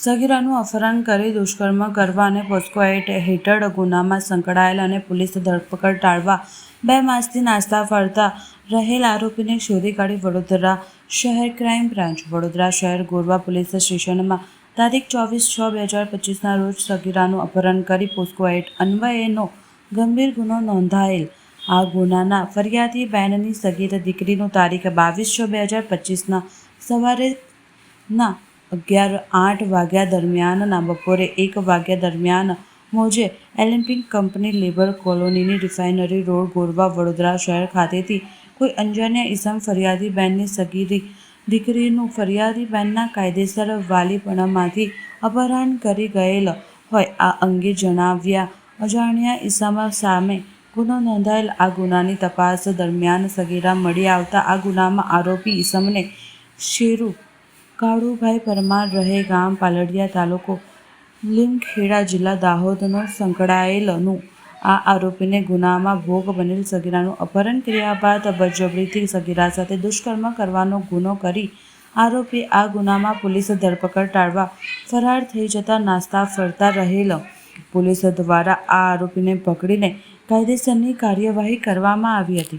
સગીરાનું અપહરણ કરી દુષ્કર્મ કરવા અને પોસ્કો હેઠળ ગુનામાં સંકળાયેલ અને પોલીસ ધરપકડ ટાળવા બે માસથી નાસ્તા ફરતા રહેલ આરોપીને શોધી કાઢી વડોદરા શહેર ક્રાઇમ બ્રાન્ચ. વડોદરા શહેર ગોરવા પોલીસ સ્ટેશનમાં તારીખ ચોવીસ છ બે હજાર પચીસના રોજ સગીરાનું અપહરણ કરી પોસ્કો એટ અન્વયેનો ગંભીર ગુનો નોંધાયેલ. આ ગુનાના ફરિયાદી બહેનની સગીર દીકરીનું તારીખ બાવીસ છ બે હજાર પચીસના સવારે ના અગિયાર આઠ વાગ્યા દરમિયાનના બપોરે એક વાગ્યા દરમિયાન મોજે એલિમ્પિક કંપની લેબર કોલોનીની રિફાઇનરી રોડ ગોરવા વડોદરા શહેર ખાતેથી કોઈ અંજાન્યા ઈસમ ફરિયાદી બેનની સગીરી દીકરીનું ફરિયાદી બેનના કાયદેસર વાલીપણામાંથી અપહરણ કરી ગયેલ હોય આ અંગે જણાવ્યા. અજાણ્યા ઈસમ સામે ગુનો નોંધાયેલ. આ ગુનાની તપાસ દરમિયાન સગીરા મળી આવતા આ ગુનામાં આરોપી ઈસમને શેરુ કાળુભાઈ પરમાર રહે ગામ પાલડિયા તાલુકો લીમખેડા જિલ્લા દાહોદનો સંકળાયેલનું. આ આરોપીને ગુનામાં ભોગ બનેલ સગીરાનું અપહરણ કર્યા બાદ બળજબરીથી સગીરા સાથે દુષ્કર્મ કરવાનો ગુનો કરી આરોપી આ ગુનામાં પોલીસ ધરપકડ ટાળવા ફરાર થઈ જતા નાસ્તા ફરતા રહેલ. પોલીસ દ્વારા આ આરોપીને પકડીને કાયદેસરની કાર્યવાહી કરવામાં આવી હતી.